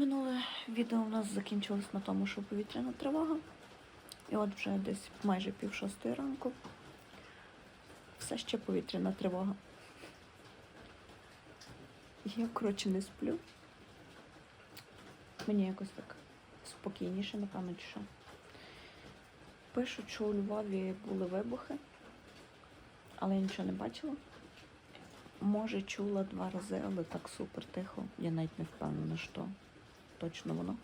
Минуле відео у нас закінчилось на тому, що повітряна тривога. І от вже десь майже пів шостої ранку. Все ще повітряна тривога. Я, коротше, не сплю. Мені якось так спокійніше, напевно, що. Пишуть, що у Львові були вибухи, але я нічого не бачила. Може, чула два рази, але так супер тихо. Я навіть не впевнена, що точно воно.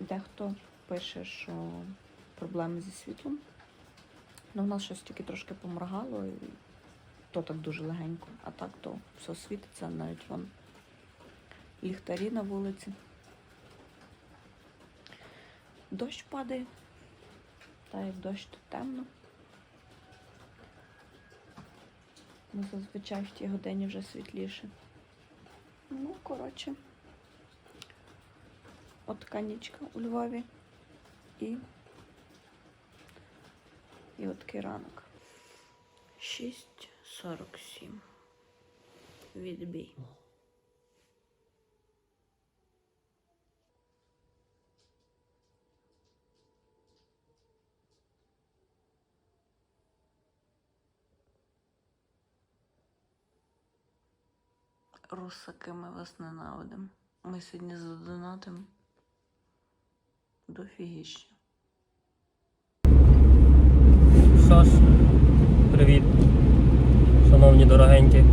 Дехто пише, що проблеми зі світлом. Ну, в нас щось тільки трошки поморгало, і то так дуже легенько, а так то все світиться, навіть вон ліхтарі на вулиці. Дощ падає. Та як дощ, то темно. Ну, зазвичай в тій годині вже світліше. Ну, коротше. От така у Львові. І. І от такий ранок. 6.47. Відбій. Русаки, ми вас ненавидимо. Ми сьогодні задонатимо дофігіще. Що ж, привіт, шановні дорогенькі.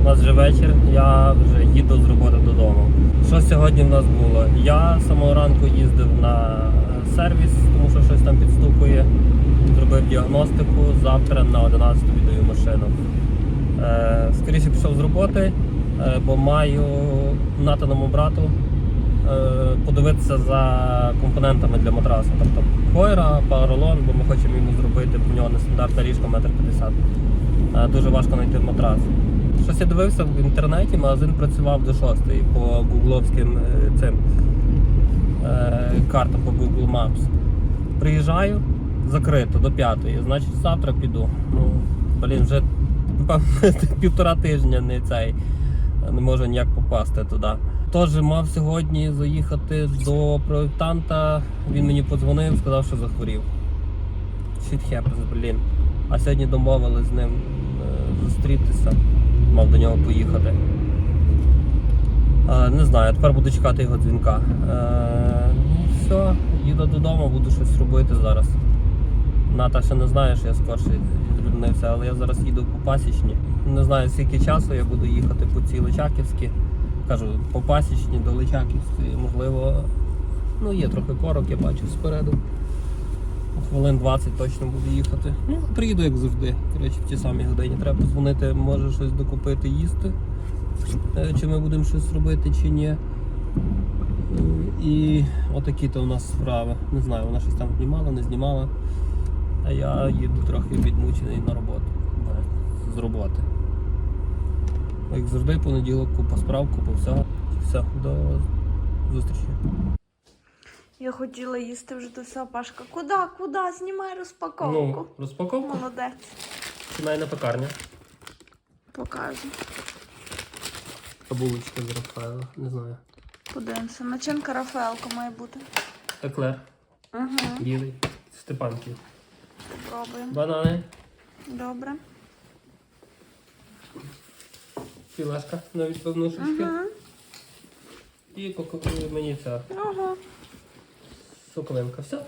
У нас вже вечір, я вже їду з роботи додому. Що сьогодні в нас було? Я з самого ранку їздив на сервіс, тому що щось там підстукує. Зробив діагностику. Завтра на 11 віддаю машину. Е, скоріше пішов з роботи, е, бо маю натаному брату е, подивитися за компонентами для матраса. Тобто койра, паролон, бо ми хочемо йому зробити в нього нестандартна ліжка 1,50 м. Дуже важко знайти матрас. Щось я дивився в інтернеті, магазин працював до 6 по гугловським е, цим е, картам по Google Maps. Приїжджаю, закрито до 5 значить завтра піду. Ну, блін, вже півтора тижня не цей не можу ніяк попасти туди. Тож мав сьогодні заїхати до проєктанта. Він мені подзвонив, сказав, що захворів. Shit happens, блін. А сьогодні домовились з ним е, зустрітися. Мав до нього поїхати. Е, не знаю, тепер буду чекати його дзвінка. Е, ну все, їду додому, буду щось робити зараз. Ната ще не знає, що я скорше відруднився, але я зараз їду по пасічні. Не знаю, скільки часу я буду їхати по цій Личаківській. Кажу, по пасічні до Личаківської. Можливо, ну є трохи корок, я бачу спереду. Хвилин 20 точно буду їхати. Ну, приїду як завжди. Коротше, в ті самі годині. Треба подзвонити, може щось докупити, їсти. Е, Чи ми будемо щось робити, чи ні. Е, І отакі то у нас справи. Не знаю, вона щось там знімала, не знімала. А я їду трохи відмучений на роботу. З роботи. Як завжди, понеділок, купа справ, купа всього. Все, до зустрічі. Я хотіла їсти вже до всього Пашка. Куди? Куди? Знімай розпаковку. Ну, розпаковку. Молодець. Сімейна пекарня. Покажу. Кабулочка з Рафаела, не знаю. Подивимося. Начинка Рафаелка має бути. Еклер, Угу. білий, Степанків. Пробуємо. Банани, Добре. Філешка на відбивну шишки. Угу. І мені ця Ого. соковинка. Все.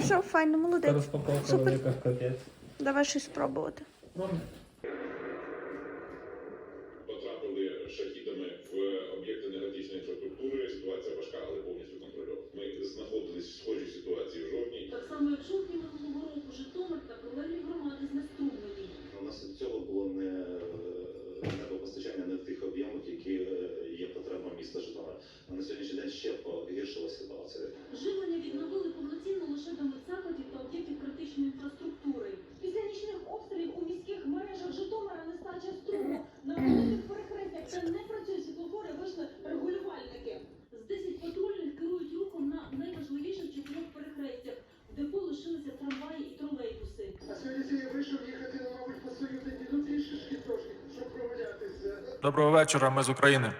Все, файно, Та молодець. розпаковка Супер. велика капець. Давай щось спробувати. Добре. потрапили шахідами в об'єкти енергетичної інфраструктури. Ситуація важка, але повністю контрольована. Ми знаходились в схожій ситуації в жовтні. До та об'єктів критичної інфраструктури. Після нічних обстрілів у міських мережах Житомира нестача струму. На великих перехрестях, де не працюють світлофори, вийшли регулювальники. З 10 патрульних керують рухом на найважливіших чотирьох перехрестях. В депо лишилися трамваї і тролейбуси. А сьогодні я вийшов їхати, ну, мабуть, по свою дитину трішки трошки, щоб прогулятися. Доброго вечора, ми з України.